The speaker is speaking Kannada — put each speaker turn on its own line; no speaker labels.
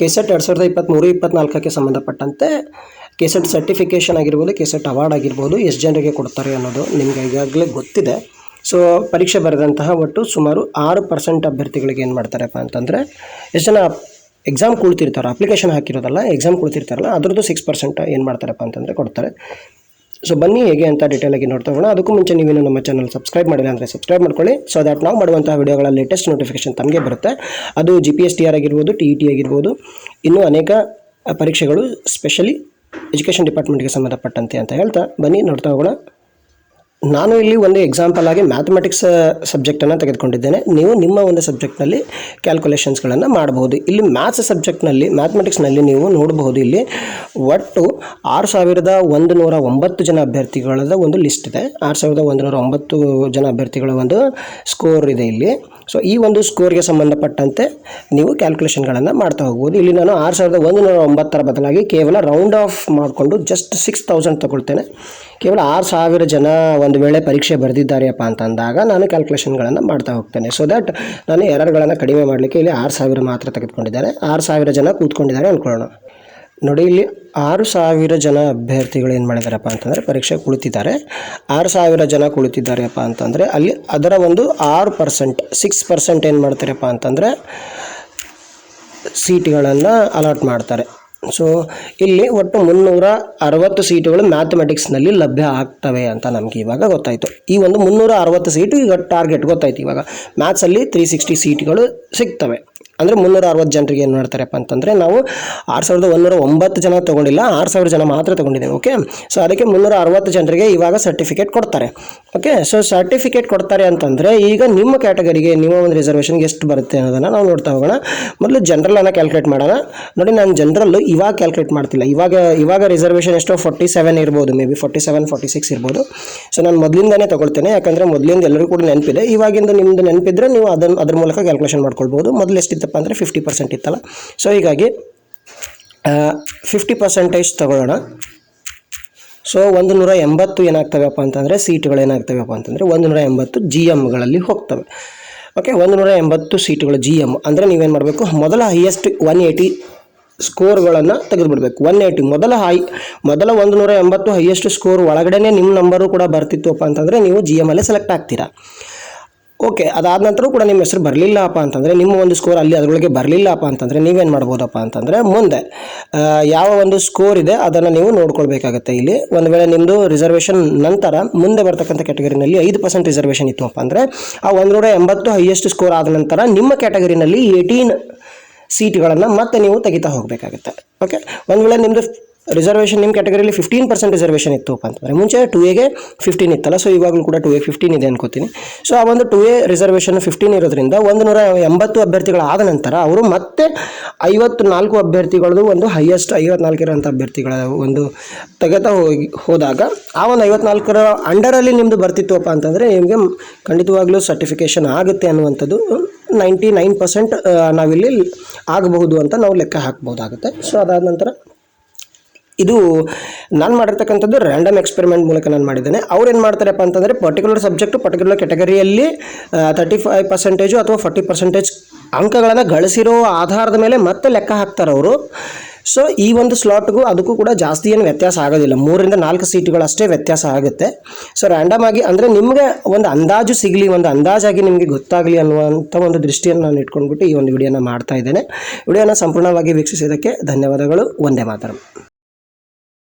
ಕೆಸೆಟ್ ಎರಡು ಸಾವಿರದ ಇಪ್ಪತ್ತ್ಮೂರು ಇಪ್ಪತ್ತ್ನಾಲ್ಕಕ್ಕೆ ಸಂಬಂಧಪಟ್ಟಂತೆ ಕೆಸೆಟ್ ಸರ್ಟಿಫಿಕೇಷನ್ ಆಗಿರ್ಬೋದು, ಕೆಸೆಟ್ ಅವಾರ್ಡ್ ಆಗಿರ್ಬೋದು ಎಷ್ಟು ಜನರಿಗೆ ಕೊಡ್ತಾರೆ ಅನ್ನೋದು ನಿಮಗೆ ಈಗಾಗಲೇ ಗೊತ್ತಿದೆ. ಸೊ ಪರೀಕ್ಷೆ ಬರೆದಂತಹ ಒಟ್ಟು ಸುಮಾರು ಆರು ಪರ್ಸೆಂಟ್ ಅಭ್ಯರ್ಥಿಗಳಿಗೆ ಏನು ಮಾಡ್ತಾರಪ್ಪ ಅಂತಂದರೆ, ಎಷ್ಟು ಜನ ಎಕ್ಸಾಮ್ ಕುಳ್ತಿರ್ತಾರೋ ಅಪ್ಲಿಕೇಶನ್ ಹಾಕಿರೋದಲ್ಲ ಎಕ್ಸಾಮ್ ಕುಳ್ತಿರ್ತಾರಲ್ಲ ಅದರದ್ದು ಸಿಕ್ಸ್ ಪರ್ಸೆಂಟ್ ಏನು ಮಾಡ್ತಾರಪ್ಪ ಅಂತಂದರೆ ಕೊಡ್ತಾರೆ. ಸೊ ಬನ್ನಿ, ಹೇಗೆ ಅಂತ ಡೀಟೇಲ್ ಆಗಿ ನೋಡ್ತಾ ಹೋಗೋಣ. ಅದಕ್ಕೂ ಮುಂಚೆ ನೀವೇನು ನಮ್ಮ ಚಾನಲ್ ಸಬ್ಸ್ಕ್ರೈಬ್ ಮಾಡಿಲ್ಲ ಅಂದರೆ ಸಬ್ಸ್ಕ್ರೈಬ್ ಮಾಡ್ಕೊಳ್ಳಿ. ಸೊ ದಟ್ ನಾವು ಮಾಡುವಂಥ ವಿಡಿಯೋಗಳ ಲೇಟೆಸ್ಟ್ ನೋಟಿಫಿಕೇಶನ್ ತಮಗೆ ಬರುತ್ತೆ. ಅದು G P S T R ಆಗಿರ್ಬೋದು ಟಿ ಇ ಟಿ ಆಗಿರ್ಬೋದು, ಇನ್ನೂ ಅನೇಕ ಪರೀಕ್ಷೆಗಳು ಸ್ಪೆಷಲಿ ಎಜುಕೇಷನ್ ಡಿಪಾರ್ಟ್ಮೆಂಟ್ಗೆ ಸಂಬಂಧಪಟ್ಟಂತೆ ಅಂತ ಹೇಳ್ತಾ ಬನ್ನಿ, ನೋಡ್ತಾ ಹೋಗೋಣ. ನಾನು ಇಲ್ಲಿ ಒಂದು ಎಕ್ಸಾಂಪಲ್ ಆಗಿ ಮ್ಯಾಥಮೆಟಿಕ್ಸ್ ಸಬ್ಜೆಕ್ಟನ್ನು ತೆಗೆದುಕೊಂಡಿದ್ದೇನೆ. ನೀವು ನಿಮ್ಮ ಒಂದು ಸಬ್ಜೆಕ್ಟ್ನಲ್ಲಿ ಕ್ಯಾಲ್ಕುಲೇಷನ್ಸ್ಗಳನ್ನು ಮಾಡಬಹುದು ಇಲ್ಲಿ ಮ್ಯಾಥ್ಸ್ ಸಬ್ಜೆಕ್ಟ್ನಲ್ಲಿ ಮ್ಯಾಥಮೆಟಿಕ್ಸ್ನಲ್ಲಿ ನೀವು ನೋಡಬಹುದು ಇಲ್ಲಿ ಒಟ್ಟು ಆರು ಸಾವಿರದ ಒಂದು ನೂರ ಒಂಬತ್ತು ಜನ ಅಭ್ಯರ್ಥಿಗಳದ ಒಂದು ಲಿಸ್ಟ್ ಇದೆ. ಆರು ಸಾವಿರದ ಒಂದು ನೂರ ಒಂಬತ್ತು ಜನ ಅಭ್ಯರ್ಥಿಗಳ ಒಂದು ಸ್ಕೋರ್ ಇದೆ ಇಲ್ಲಿ. ಸೊ ಈ ಒಂದು ಸ್ಕೋರ್ಗೆ ಸಂಬಂಧಪಟ್ಟಂತೆ ನೀವು ಕ್ಯಾಲ್ಕುಲೇಷನ್ಗಳನ್ನು ಮಾಡ್ತಾ ಹೋಗ್ಬೋದು. ಇಲ್ಲಿ ನಾನು ಆರು ಸಾವಿರದ ಒಂದು ನೂರ ಒಂಬತ್ತರ ಬದಲಾಗಿ ಕೇವಲ ರೌಂಡ್ ಆಫ್ ಮಾಡಿಕೊಂಡು ಜಸ್ಟ್ ಸಿಕ್ಸ್ ತೌಸಂಡ್ ತಗೊಳ್ತೇನೆ. ಕೇವಲ ಆರು ಸಾವಿರ ಜನ ಒಂದು ವೇಳೆ ಪರೀಕ್ಷೆ ಬರೆದಿದ್ದಾರೆಯಪ್ಪ ಅಂತಂದಾಗ ನಾನು ಕ್ಯಾಲ್ಕುಲೇಷನ್ಗಳನ್ನು ಮಾಡ್ತಾ ಹೋಗ್ತೇನೆ. ಸೊ ದ್ಯಾಟ್ ನಾನು ಎರರ್ಗಳನ್ನು ಕಡಿಮೆ ಮಾಡಲಿಕ್ಕೆ ಇಲ್ಲಿ ಆರು ಸಾವಿರ ಮಾತ್ರ ತೆಗೆದುಕೊಂಡಿದ್ದಾರೆ ಆರು ಸಾವಿರ ಜನ ಕೂತ್ಕೊಂಡಿದ್ದಾರೆ ಅಂದ್ಕೊಳ್ಳೋಣ ನೋಡಿ ಇಲ್ಲಿ ಆರು ಸಾವಿರ ಜನ ಅಭ್ಯರ್ಥಿಗಳು ಏನು ಮಾಡಿದಾರಪ್ಪ ಅಂತಂದರೆ ಪರೀಕ್ಷೆ ಕುಳಿತಿದ್ದಾರೆ. ಆರು ಸಾವಿರ ಜನ ಕುಳಿತಿದ್ದಾರೆಪ್ಪ ಅಂತಂದರೆ ಅಲ್ಲಿ ಅದರ ಒಂದು ಆರು ಪರ್ಸೆಂಟ್ ಸಿಕ್ಸ್ ಪರ್ಸೆಂಟ್ ಏನು ಮಾಡ್ತಾರಪ್ಪ ಅಂತಂದರೆ ಸೀಟ್ಗಳನ್ನು ಅಲಾಟ್ ಮಾಡ್ತಾರೆ. ಸೊ ಇಲ್ಲಿ ಒಟ್ಟು ಮುನ್ನೂರ ಅರವತ್ತು ಸೀಟುಗಳು ಮ್ಯಾಥಮೆಟಿಕ್ಸ್ನಲ್ಲಿ ಲಭ್ಯ ಆಗ್ತವೆ ಅಂತ ನಮಗೆ ಇವಾಗ ಗೊತ್ತಾಯಿತು. ಈ ಒಂದು ಮುನ್ನೂರ ಅರವತ್ತು ಸೀಟು ಈಗ ಟಾರ್ಗೆಟ್ ಗೊತ್ತಾಯ್ತು ಇವಾಗ. ಮ್ಯಾಥ್ಸಲ್ಲಿ ತ್ರೀ ಸಿಕ್ಸ್ಟಿ ಸೀಟ್ಗಳು ಸಿಗ್ತವೆ. ಅಂದರೆ ಮುನ್ನೂರ ಅರವತ್ತು ಜನರಿಗೆ ಏನು ಮಾಡ್ತಾರಪ್ಪ ಅಂತಂದರೆ ನಾವು ಆರು ಸಾವಿರದ ಒಂದೂರ ಒಂಬತ್ತು ಜನ ತೊಗೊಂಡಿಲ್ಲ, ಆರು ಸಾವಿರ ಜನ ಮಾತ್ರ ತೊಗೊಂಡಿದ್ದೇವೆ ಓಕೆ ಸೊ ಅದಕ್ಕೆ ಮುನ್ನೂರ ಅರವತ್ತು ಜನರಿಗೆ ಇವಾಗ ಸರ್ಟಿಫಿಕೇಟ್ ಕೊಡ್ತಾರೆ ಓಕೆ ಸೊ ಸರ್ಟಿಫಿಕೇಟ್ ಕೊಡ್ತಾರೆ ಅಂತಂದರೆ ಈಗ ನಿಮ್ಮ ಕ್ಯಾಟಗರಿಗೆ ನಿಮ್ಮ ಒಂದು ರಿಸರ್ವೇಷನ್ಗೆ ಎಷ್ಟು ಬರುತ್ತೆ ಅನ್ನೋದನ್ನು ನಾವು ನೋಡ್ತಾ ಹೋಗೋಣ. ಮೊದಲು ಜನರಲನ್ನು ಕ್ಯಾಲ್ಕುಲೇಟ್ ಮಾಡೋಣ. ನೋಡಿ, ನಾನು ಜನರಲ್ಲು ಇವಾಗ ಕ್ಯಾಲ್ಕುಲೇಟ್ ಮಾಡ್ತಿಲ್ಲ. ಇವಾಗ ಇವಾಗ ರಿಸರ್ವೇಷನ್ ಎಷ್ಟೋ? ಫೋರ್ಟಿ ಸೆವೆನ್ ಇರ್ಬೋದು maybe forty seven forty six ಇರ್ಬೋದು. ಸೊ ನಾನು ಮೊದಲಿಂದನೇ ತೊಗೊಳ್ತೇನೆ. ಯಾಕಂದರೆ ಮೊದಲಿಂದ ಎಲ್ಲರೂ ಕೂಡ ನೆನಪಿದೆ. ಇವಾಗಿಂದ ನಿಮ್ಮದು ನೆನಪಿದ್ರೆ ನೀವು ಅದನ್ನು ಅದ್ರ ಮೂಲಕ ಕ್ಯಾಲ್ಕುಲೇಷನ್ ಮಾಡ್ಕೊಳ್ಬೋದು. ಮೊದಲು ಎಷ್ಟಿತ್ತಪ್ಪ ಅಂದರೆ ಫಿಫ್ಟಿ ಪರ್ಸೆಂಟ್ ಇತ್ತಲ್ಲ. ಸೊ ಹೀಗಾಗಿ ಫಿಫ್ಟಿ ಪರ್ಸೆಂಟೇಜ್ ತಗೊಳ್ಳೋಣ. ಸೊ ಒಂದು ನೂರ ಎಂಬತ್ತು ಏನಾಗ್ತವೆಪ್ಪ ಅಂತಂದರೆ ಸೀಟುಗಳು ಏನಾಗ್ತವೆಪ್ಪ ಅಂತಂದರೆ ಒಂದು ನೂರ ಎಂಬತ್ತು ಜಿ ಎಮ್ಗಳಲ್ಲಿ ಹೋಗ್ತವೆ. ಓಕೆ ಒಂದು ನೂರ ಎಂಬತ್ತು ಸೀಟುಗಳು ಜಿ ಎಂ ಅಂದರೆ ನೀವೇನು ಮಾಡಬೇಕು? ಮೊದಲ ಹೈಯೆಸ್ಟ್ ಒನ್ ಏಯ್ಟಿ ಸ್ಕೋರ್ಗಳನ್ನು ತೆಗೆದುಬಿಡಬೇಕು. ಒನ್ ಏಯ್ಟಿ ಮೊದಲ ಹೈ ಮೊದಲ ಒಂದು ನೂರ ಎಂಬತ್ತು ಹೈಯೆಸ್ಟ್ ಸ್ಕೋರ್ ಒಳಗಡೆ ನಿಮ್ಮ ನಂಬರು ಕೂಡ ಬರ್ತಿತ್ತಪ್ಪ ಅಂತಂದರೆ ನೀವು ಜಿ ಎಮಲ್ಲೇ ಸೆಲೆಕ್ಟ್ ಆಗ್ತೀರಾ. ಓಕೆ, ಅದಾದ ನಂತರ ಕೂಡ ನಿಮ್ಮ ಹೆಸರು ಬರಲಿಲ್ಲಪ್ಪ ಅಂತಂದರೆ, ನಿಮ್ಮ ಒಂದು ಸ್ಕೋರ್ ಅಲ್ಲಿ ಅದರೊಳಗೆ ಬರಲಿಲ್ಲಪ್ಪ ಅಂತಂದರೆ ನೀವೇನು ಮಾಡ್ಬೋದಪ್ಪ ಅಂತಂದರೆ, ಮುಂದೆ ಯಾವ ಒಂದು ಸ್ಕೋರ್ ಇದೆ ಅದನ್ನು ನೀವು ನೋಡ್ಕೊಳ್ಬೇಕಾಗತ್ತೆ. ಇಲ್ಲಿ ಒಂದು ವೇಳೆ ನಿಮ್ಮದು ರಿಸರ್ವೇಷನ್ ನಂತರ ಮುಂದೆ ಬರ್ತಕ್ಕಂಥ ಕ್ಯಾಟಗರಿನಲ್ಲಿ ಐದು ಪರ್ಸೆಂಟ್ ರಿಸರ್ವೇಷನ್ ಇತ್ತು ಅಪ್ಪ ಅಂದರೆ, ಆ ಒಂದು ನೂರ ಎಂಬತ್ತು ಹೈಯೆಸ್ಟ್ ಸ್ಕೋರ್ ಆದ ನಂತರ ನಿಮ್ಮ ಕ್ಯಾಟಗರಿನಲ್ಲಿ ಏಯ್ಟೀನ್ ಸೀಟ್ಗಳನ್ನು ಮತ್ತೆ ನೀವು ತೆಗಿತಾ ಹೋಗಬೇಕಾಗುತ್ತೆ. ಓಕೆ ಒಂದು ವೇಳೆ ನಿಮ್ಮದು ರಿಸರ್ವೇಷನ್ ನಿಮ್ಮ ಕ್ಯಾಟಗರಿಯಲ್ಲಿ ಫಿಫ್ಟೀನ್ ಪರ್ಸೆಂಟ್ ರಿಸರ್ವೇಷನ್ ಇತ್ತು ಅಂತಂದರೆ ಮುಂಚೆ ಟು ಎಗೆ ಫಿಫ್ಟೀನ್ ಇತ್ತಲ್ಲ ಸೊ ಇವಾಗಲೂ ಕೂಡ ಟು ಎ ಫಿಫ್ಟೀನ್ ಇದೆ ಅನ್ಕೋತೀನಿ. ಸೊ ಆ ಒಂದು ಟು ಎ ರಿಸರ್ವೇಷನ್ ಫಿಫ್ಟೀನ್ ಇರೋದ್ರಿಂದ ಒಂದು ನೂರ ಎಂಬತ್ತು ಅಭ್ಯರ್ಥಿಗಳಾದ ನಂತರ ಅವರು ಮತ್ತೆ ಐವತ್ತು ನಾಲ್ಕು ಅಭ್ಯರ್ಥಿಗಳದ್ದು ಒಂದು ಹೈಯೆಸ್ಟ್ ಐವತ್ನಾಲ್ಕಿರೋಂಥ ಅಭ್ಯರ್ಥಿಗಳ ಒಂದು ತೆಗೆತಾ ಹೋಗಿ, ಹೋದಾಗ ಆ ಒಂದು ಐವತ್ನಾಲ್ಕರ ಅಂಡರಲ್ಲಿ ನಿಮ್ಮದು ಬರ್ತಿತ್ತುಪ್ಪ ಅಂತಂದರೆ ನಿಮಗೆ ಖಂಡಿತವಾಗ್ಲೂ ಸರ್ಟಿಫಿಕೇಷನ್ ಆಗುತ್ತೆ ಅನ್ನುವಂಥದ್ದು ನೈಂಟಿ ನೈನ್ ಪರ್ಸೆಂಟ್ ನಾವಿಲ್ಲಿ ಆಗಬಹುದು ಅಂತ ನಾವು ಲೆಕ್ಕ ಹಾಕ್ಬೋದಾಗುತ್ತೆ. ಸೊ ಅದಾದ ನಂತರ ಇದು ನಾನು ಮಾಡಿರ್ತಕ್ಕಂಥದ್ದು ರ್ಯಾಂಡಮ್ ಎಕ್ಸ್ಪೆರಿಮೆಂಟ್ ಮೂಲಕ ನಾನು ಮಾಡಿದ್ದೇನೆ. ಅವ್ರು ಏನು ಮಾಡ್ತಾರಪ್ಪ ಅಂತಂದರೆ ಪರ್ಟಿಕ್ಯುಲರ್ ಸಬ್ಜೆಕ್ಟು ಪರ್ಟಿಕ್ಯುಲರ್ ಕೆಟಗರಿಯಲ್ಲಿ ತರ್ಟಿ ಫೈವ್ ಪರ್ಸೆಂಟೇಜು ಅಥವಾ ಫಾರ್ಟಿ ಪರ್ಸೆಂಟೇಜ್ ಅಂಕಗಳನ್ನು ಗಳಿಸಿರೋ ಆಧಾರದ ಮೇಲೆ ಮತ್ತೆ ಲೆಕ್ಕ ಹಾಕ್ತಾರೆ ಅವರು. ಸೊ ಈ ಒಂದು ಸ್ಲಾಟ್ಗೂ ಅದಕ್ಕೂ ಕೂಡ ಜಾಸ್ತಿ ಏನು ವ್ಯತ್ಯಾಸ ಆಗೋದಿಲ್ಲ. ಮೂರರಿಂದ ನಾಲ್ಕು ಸೀಟುಗಳಷ್ಟೇ ವ್ಯತ್ಯಾಸ ಆಗುತ್ತೆ. ಸೊ ರ್ಯಾಂಡಮ್ ಆಗಿ ಅಂದರೆ ನಿಮಗೆ ಒಂದು ಅಂದಾಜು ಸಿಗಲಿ, ಒಂದು ಅಂದಾಜಾಗಿ ನಿಮಗೆ ಗೊತ್ತಾಗಲಿ ಅನ್ನುವಂಥ ಒಂದು ದೃಷ್ಟಿಯನ್ನು ನಾನು ಇಟ್ಕೊಂಡ್ಬಿಟ್ಟು ಈ ಒಂದು ವಿಡಿಯೋನ ಮಾಡ್ತಾ ಇದ್ದೇನೆ. ವಿಡಿಯೋನ ಸಂಪೂರ್ಣವಾಗಿ ವೀಕ್ಷಿಸಿದ್ದಕ್ಕೆ ಧನ್ಯವಾದಗಳು. ಒಂದೇ ಮಾತರಂ.